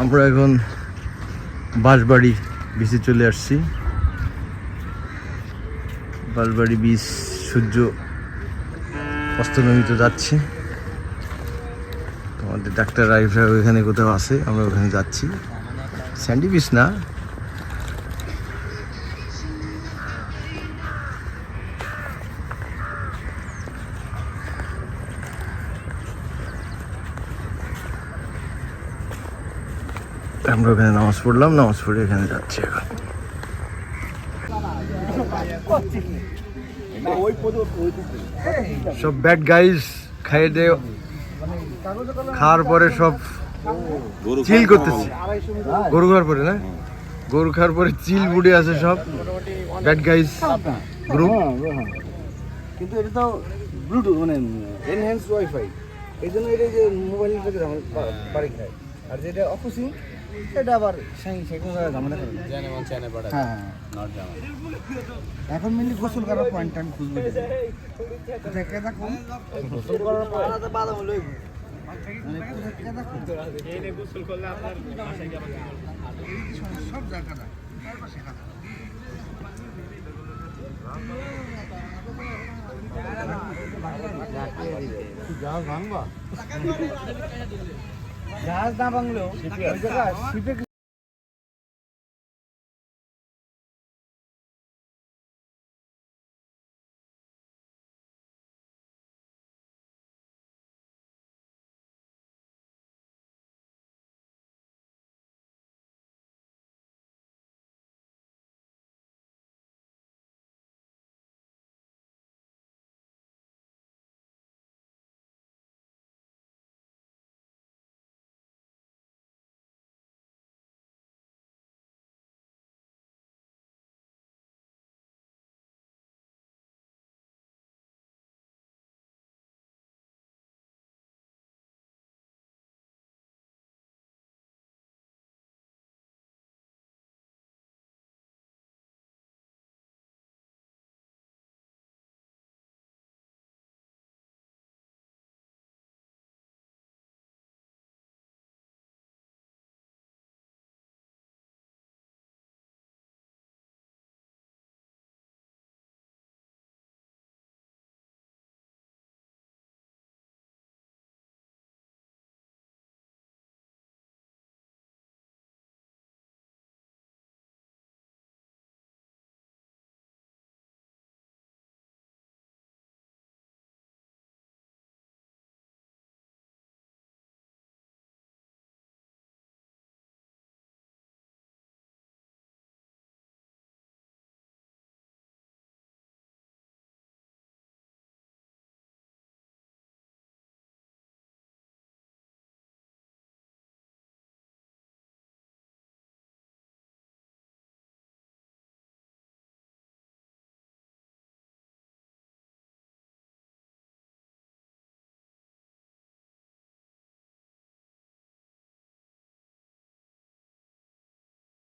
আমরা এখন বাঁশবাড়ি বিচে চলে আসছি। বাঁশবাড়ি বিচ সূর্য অস্তমিত যাচ্ছে। আমাদের ডাক্তার রাইফরা ওইখানে কোথাও আছে, আমরা ওখানে যাচ্ছি। স্যান্ডি বিচ না। আমরা ওখানে নামাজ পড়লাম, নামাজ পড়ে এখানে যাচ্ছি এখন। সব ব্যাড গাইজ খাইয়ে দিয়ে খাওয়ার পরে সব চিল করতেছে। গরু খাওয়ার পরে না? গরু খাওয়ার পরে চিল বুড়ে আছে সব ব্যাড গাইজ গ্রুপ কিন্তু এটা তো ব্লুটুথ মানে এনহ্যান্স ওয়াইফাই এই জন্য এটা যে মোবাইল থেকে বাড়ি খায় আর যেটা অফিসিং সেটা আবার সেই সেগুলো ঝামেলা করে হ্যাঁ। এখন মেনলি গোসল করার পয়েন্ট আমি খুঁজবো দেখে দেখো গোসল করার পর বাদাম হলো মানে জায়গাটা জাহাজ না বাংলো